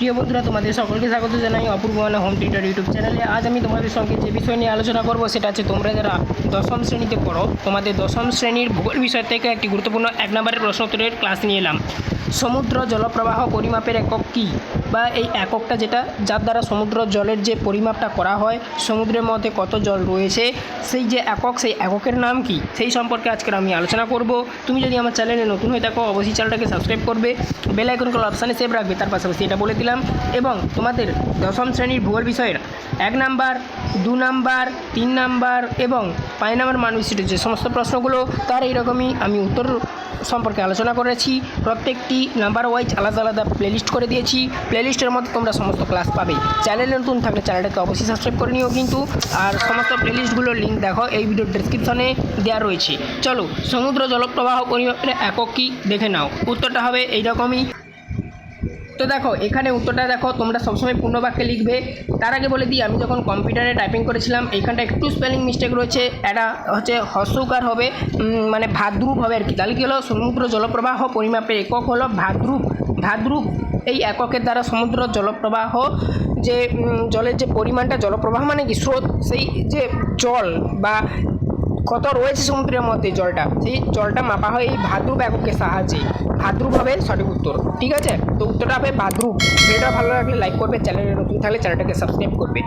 প্রিয় বন্ধুরা, তোমাদের সকলকে স্বাগত জানাই অপূর্ব মানে হোম টিউটার ইউটিউব চ্যানেলে আজ আমি তোমাদের সঙ্গে যে বিষয় নিয়ে আলোচনা করব, সেটা হচ্ছে তোমরা যারা দশম শ্রেণীতে পড়ো, তোমাদের দশম শ্রেণির ভূগোল বিষয় থেকে একটি গুরুত্বপূর্ণ এক নম্বরের প্রশ্নোত্তরের ক্লাস নিয়ে এলাম। সমুদ্র জলপ্রবাহ পরিমাপের একক কী? বা এই এককটা যেটা, যার দ্বারা সমুদ্র জলের যে পরিমাপটা করা হয়, সমুদ্রের মধ্যে কত জল রয়েছে, সেই যে একক, সেই এককের নাম কি? সেই সম্পর্কে আজকের আমি আলোচনা করব। তুমি যদি আমার চ্যানেলে নতুন হয়ে থাকো, অবশ্যই চ্যানেলটাকে সাবস্ক্রাইব করবে বেল আইকন কল অপশানে সেভ রাখবে, তার পাশাপাশি এটা বলে দিলাম। এবং তোমাদের দশম শ্রেণির ভূগোল বিষয়ের এক নাম্বার, দু নাম্বার, তিন নাম্বার এবং পাঁচ নাম্বার মানুষ যে সমস্ত প্রশ্নগুলো, তার এইরকমই আমি উত্তর সম্পর্কে আলোচনা করেছি। প্রত্যেকটি নাম্বার ওয়াইজ আলাদা আলাদা প্লেলিস্ট করে দিয়েছি। প্লেলিস্টের মধ্যে তোমরা সমস্ত ক্লাস পাবে। চ্যানেলে নতুন থাকলে চ্যানেলটাকে অবশ্যই সাবস্ক্রাইব করে নিও কিন্তু। আর সমস্ত প্লেলিস্টগুলোর লিঙ্ক দেখো, এই ভিডিও ডিসক্রিপশনে দেওয়া রয়েছে। চলো, সমুদ্র জলপ্রবাহ পরিমাপের একক কি? দেখে নাও। উত্তরটা হবে এইরকমই। তো দেখো, এখানে উত্তরটা দেখো, তোমরা সবসময় পূর্ণবাক্যে লিখবে। তার আগে বলে দিই, আমি যখন কম্পিউটারে টাইপিং করেছিলাম এইখানটা একটু স্পেলিং মিস্টেক রয়েছে, এটা হচ্ছে হস্যকার হবে মানে ভাদ্রুপ হবে আর কি। তাহলে কী হলো? সমুদ্র জলপ্রবাহ পরিমাপের একক হলো ভাদ্রুপ। ভাদ্রুপ এই এককের দ্বারা সমুদ্র জলপ্রবাহ যে জলের যে পরিমাণটা, জলপ্রবাহ মানে কি? স্রোত। সেই যে জল বা কত রয়েছে সমুদ্রের মধ্যে জলটা? সেই জলটা মাপা হয় এই ভাদ্রুপ এককের সাহায্যে। ভাদ্রুপ হবে সঠিক উত্তর, ঠিক আছে? তো উত্তরটা হবে ভাদ্রুপ। ভিডিওটা ভালো লাগলে লাইক করবে, চ্যানেলে নতুন থাকলে চ্যানেলটাকে সাবস্ক্রাইব করবে।